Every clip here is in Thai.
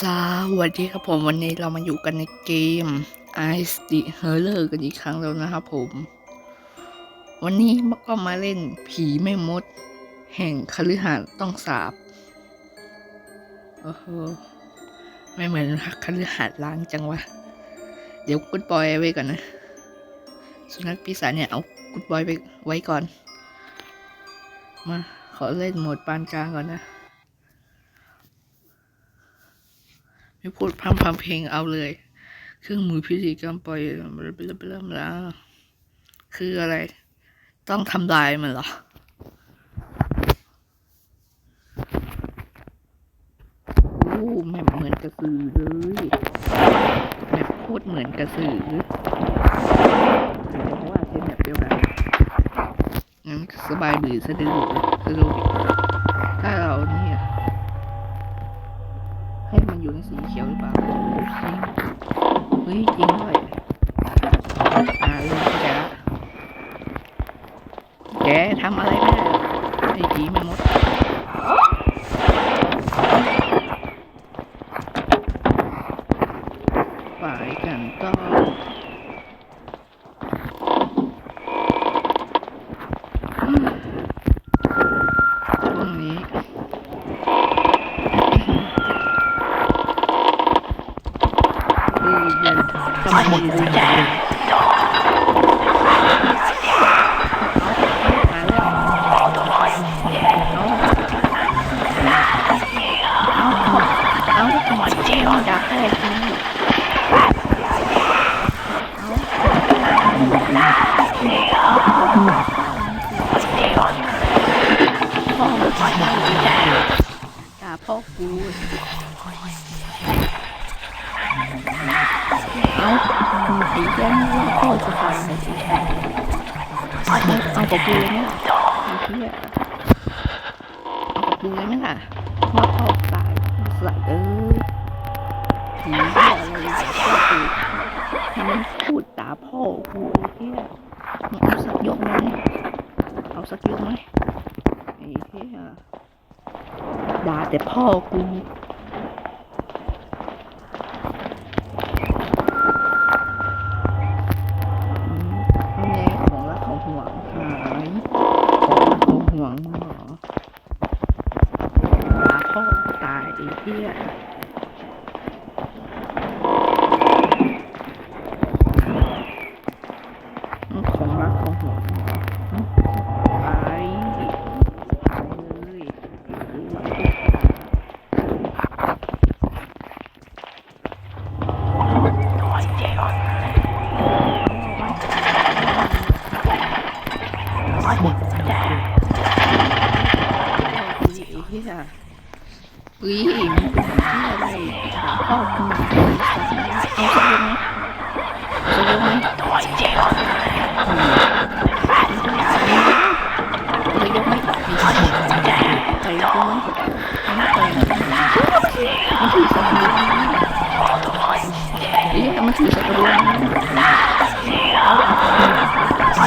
สวัสดีครับผมวันนี้เรามาอยู่กันในเกม Ice the Horror กันอีกครั้งแล้วนะครับผม วันนี้ก็มาเล่นผีแม่มด แห่งคฤหาสน์ต้องสาบโอ้โหไม่เหมือนคฤหาสน์ล้างจังวะ เดี๋ยวกุดบอยไว้ก่อนนะ สุนัขปีศาจเนี่ยเอากุดบอยไปไว้ก่อน มาขอเล่นโหมดปานกลางก่อนนะ ไม่พูดพร่ำพำเพลงเอาเลย เครื่องมือพิธีกรรมปล่อยบลาบลาบลาบลาคืออะไร ต้องทำลายมันเหรอโอ้แมปเหมือนกระสือเลยแมปโคตรเหมือนกระสือเพราะว่าใช้แมปเดียวกันงั้นสบายบือสะดือสะดุก สีเขียวหรือเปล่าเฮ้ยจริงด้วยอ่าเริ่มเข้าใจละแกทำอะไรแม่ไอ้ผีแม่มดไปกันต่อช่วงนี้ เออเย็นสมัยนี้เลยมาแล้วเอาเอาเอาเจียวดักให้ที พ่อมันไปด่าพ่อกู เอา สีแดงว่าพ่อจะฟันสีแดงเอาเอากับกูเลยเนี่ยไอ้เหี้ยเอากับกูเลยไหมล่ะว่าพ่อตายสัตว์เอ้ยผีเหี้ยอะไรพ่อกูมันพูดด่าพ่อกูไอ้เหี้ยเอาสักยกไหมเอาสักยกไหมไอ้เหี้ยด่าแต่พ่อกู แม่ของรักของห่วงหายของรักของห่วงหรอลาพ่อตายไอ้เหี้ยของรักของห่วงหรอตายตายเลยไอ้ เหี้ยอุ้ยมันเป็นเหี้ยอะไรด่าพ่อกูเอาสักยังไหมสักยังไหมสักยังไหมไปกูไหมไม่ไปมันถือสักยังเอ๊ะมันถือสักยังไป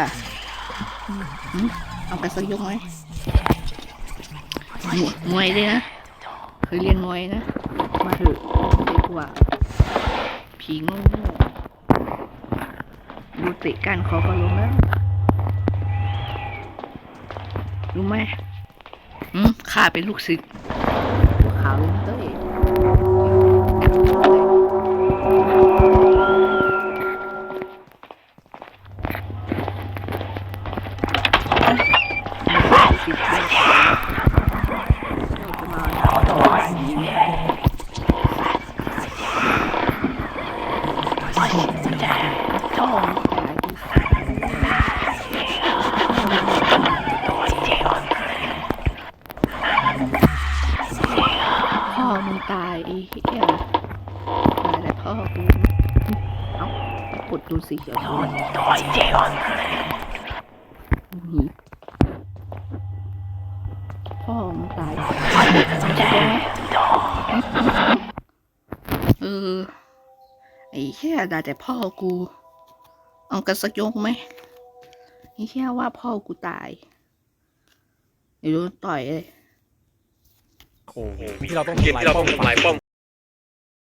ล่ะหืมเอากันสักยกไหมมวยมวยเลยนะเคยเรียนมวยนะ มาเถอะดีกว่า ผีโง่ๆดูเตะก้านคอก็ลงแล้วรู้ไหมอืมข้าเป็นลูกศิษย์หัวขาวลุงเต้ย อกูเอ้ากดดูสิเดี๋ยวดูถอยเจ๊ก่อนหีพ่อมึงตายเจ๊ดอเออไอ้แค่ด่าแต่พ่อกู เอากันสักยกไหมไอ้แค่ว่าพ่อกูตายเดี๋ยวโดนต่อยเลย โอ้โหที่เราต้องเกมที่เราต้องทำลายป้อม